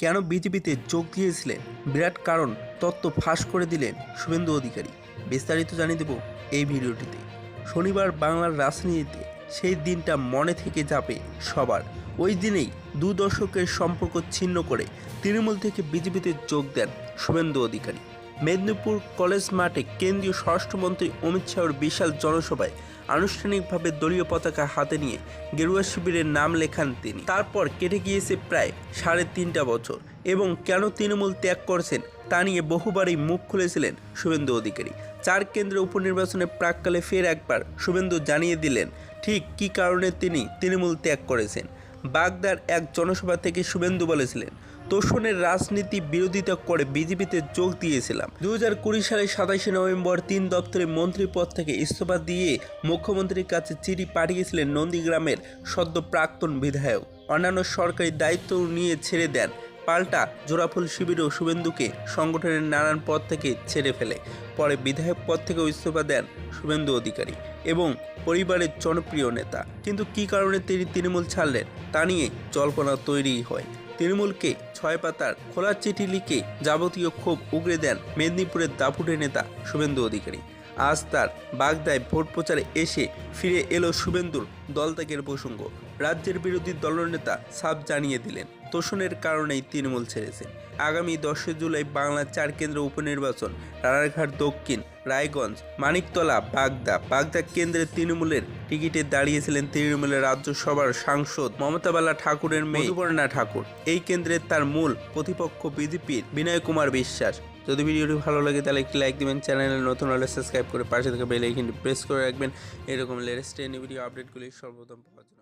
কেন বিজেপিতে যোগ দিয়েছিলেন? বিরাট কারণ, তত্ত্ব ফাঁস করে দিলেন শুভেন্দু অধিকারী। বিস্তারিত জানিয়ে দেব এই ভিডিওটিতে। শনিবার বাংলার রাজনীতিতে সেই দিনটা মনে থেকে যাবে সবার। ওই দিনেই দু দশকের সম্পর্ক ছিন্ন করে তৃণমূল থেকে বিজেপিতে যোগ দেন শুভেন্দু অধিকারী। মেদিনীপুর কলেজ মাঠে কেন্দ্রীয় স্বরাষ্ট্রমন্ত্রী অমিত শাহর বিশাল জনসভায় আনুষ্ঠানিকভাবে দলীয় পতাকা হাতে নিয়ে গেরুয়া শিবিরের নাম লেখান তিনি। তারপর কেটে গিয়েছে প্রায় সাড়ে তিনটা বছর এবং কেন তৃণমূল ত্যাগ করেছেন তা নিয়ে বহুবারই মুখ খুলেছিলেন শুভেন্দু অধিকারী। চার কেন্দ্রের উপনির্বাচনে প্রাককালে ফের একবার শুভেন্দু জানিয়ে দিলেন, ঠিক কী কারণে তিনি তৃণমূল ত্যাগ করেছেন? বাগদার এক জনসভা থেকে শুভেন্দু বলেছিলেন, তোষণের রাজনীতি বিরোধিতা করে বিজেপিতে যোগ দিয়েছিলাম। দু হাজার কুড়ি সালের সাতাশে নভেম্বর তিন দপ্তরে মন্ত্রী পদ থেকে ইস্তফা দিয়ে মুখ্যমন্ত্রীর কাছে চিঠি পাঠিয়েছিলেন নন্দীগ্রামের সদ্য প্রাক্তন বিধায়ক। অন্যান্য সরকারি দায়িত্ব নিয়ে ছেড়ে দেন পাল্টা জোড়াফুল শিবিরেও শুভেন্দুকে সংগঠনের নানান পদ থেকে ছেড়ে ফেলে। পরে বিধায়ক পদ থেকেও ইস্তফা দেন শুভেন্দু অধিকারী এবং পরিবারের জনপ্রিয় নেতা। কিন্তু কী কারণে তিনি তৃণমূল ছাড়লেন তা নিয়ে জল্পনা তৈরি হয়। তৃণমূলকে ছয় পাতার খোলা চিঠি লিখে যাবতীয় ক্ষোভ উগরে দেন মেদিনীপুরের দাপুটে নেতা শুভেন্দু অধিকারী। আজ তার বাগদায় ভোট প্রচারে এসে ফিরে এলো শুভেন্দুর দলত্যাগের প্রসঙ্গ। রাজ্যের বিরোধী দলনেতা সাব জানিয়ে দিলেন, তোষণের কারণেই তৃণমূল ছেড়েছে। আগামী দশই জুলাই বাংলার চার কেন্দ্র উপনির্বাচন, রানারঘাট দক্ষিণ রায়গঞ্জ, মানিকতলা, বাগদা। বাগদা কেন্দ্রে তৃণমূলের টিকিটে দাঁড়িয়েছিলেন তৃণমূলের রাজ্যসভার সাংসদ মমতাবালা ঠাকুরের মেয়ে ঠাকুর। এই কেন্দ্রে তার মূল প্রতিপক্ষ বিজেপির বিনয় কুমার বিশ্বাস। যদি ভিডিওটি ভালো লাগে, তাহলে একটি লাইক দিবেন, চ্যানেলে নতুন হলে সাবস্ক্রাইব করে পাশে থেকে বেল আইকনটি প্রেস করে রাখবেন। এরকম লেটেস্ট ভিডিও আপডেটগুলি সর্বপ্রথম জন্য।